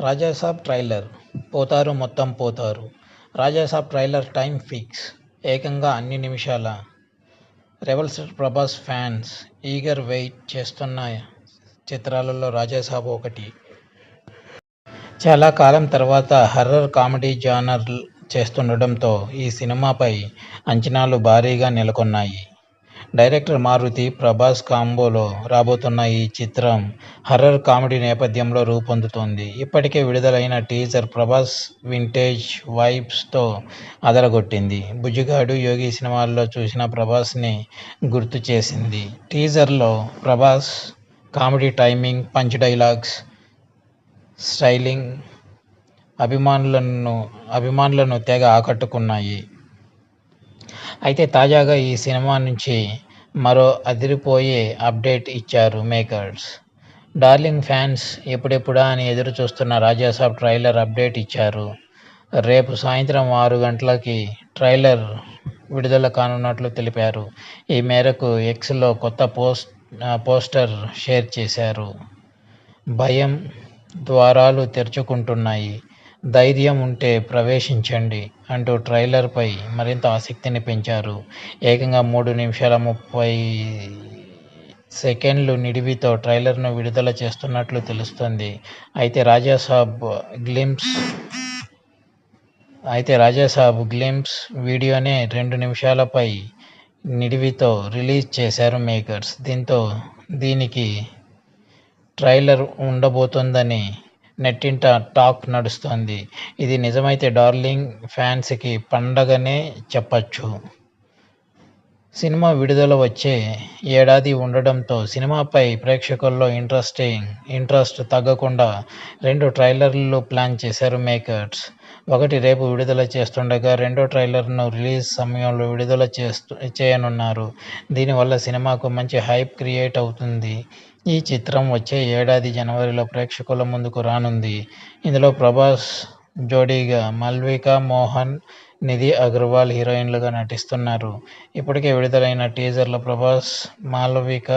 Raja Saab trailer. పోతారు మొత్తం పోతారు. Raja Saab trailer time fix. ఏకంగా అన్ని నిమిషాల. Rebel star Prabhas fans eager wait చేస్తున్న చిత్రాలలో రాజాసాబ్ ఒకటి. చాలా కాలం తర్వాత హర్రర్ కామెడీ జానర్ చేస్తుండటంతో ఈ సినిమాపై అంచనాలు భారీగా నెలకొన్నాయి. డైరెక్టర్ మారుతి ప్రభాస్ కాంబోలో రాబోతున్న ఈ చిత్రం హర్రర్ కామెడీ నేపథ్యంలో రూపొందుతోంది. ఇప్పటికే విడుదలైన టీజర్ ప్రభాస్ వింటేజ్ వైబ్స్తో అదరగొట్టింది. బుజ్జిగాడు యోగి సినిమాల్లో చూసిన ప్రభాస్ని గుర్తు చేసింది. టీజర్లో Prabhas comedy timing punch dialogues styling అభిమానులను అభిమానులను తెగ ఆకట్టుకున్నాయి. అయితే తాజాగా ఈ సినిమా నుంచి మరో అదిరిపోయే అప్డేట్ ఇచ్చారు మేకర్స్. డార్లింగ్ ఫ్యాన్స్ ఎప్పుడెప్పుడా అని ఎదురు చూస్తున్న రాజాసాబ్ ట్రైలర్ అప్డేట్ ఇచ్చారు. రేపు సాయంత్రం ఆరు గంటలకి ట్రైలర్ విడుదల కానున్నట్లు తెలిపారు. ఈ మేరకు ఎక్స్లో కొత్త పోస్ట్ పోస్టర్ షేర్ చేశారు. భయం ద్వారాలు తెరుచుకుంటున్నాయి. ధైర్యం ఉంటే ప్రవేశించండి అంటూ ట్రైలర్పై మరింత ఆసక్తిని పెంచారు. ఏకంగా మూడు నిమిషాల ముప్పై సెకండ్లు నిడివితో ట్రైలర్ను విడుదల చేస్తున్నట్లు తెలుస్తుంది. అయితే రాజాసాబ్ గ్లిమ్స్ అయితే రాజాసాబ్ గ్లిమ్స్ వీడియోనే రెండు నిమిషాలపై నిడివితో రిలీజ్ చేశారు మేకర్స్. దీంతో దీనికి ట్రైలర్ ఉండబోతోందని నెట్టింట టాక్ నడుస్తోంది. ఇది నిజమైతే డార్లింగ్ ఫ్యాన్స్కి పండగనే చెప్పచ్చు. సినిమా విడుదల వచ్చే ఏడాది ఉండడంతో సినిమాపై ప్రేక్షకుల్లో ఇంట్రెస్టింగ్ ఇంట్రెస్ట్ తగ్గకుండా రెండు ట్రైలర్లు ప్లాన్ చేశారు మేకర్స్. ఒకటి రేపు విడుదల చేస్తుండగా రెండో ట్రైలర్ను రిలీజ్ సమయంలో విడుదల చేస్తూ చేయనున్నారు. దీనివల్ల సినిమాకు మంచి హైప్ క్రియేట్ అవుతుంది. ఈ చిత్రం వచ్చే ఏడాది జనవరిలో ప్రేక్షకుల ముందుకు రానుంది. ఇందులో ప్రభాస్ జోడీగా మల్విక మోహన్ నిధి అగర్వాల్ హీరోయిన్లుగా నటిస్తున్నారు. ఇప్పటికే విడుదలైన టీజర్లో ప్రభాస్ మాల్విక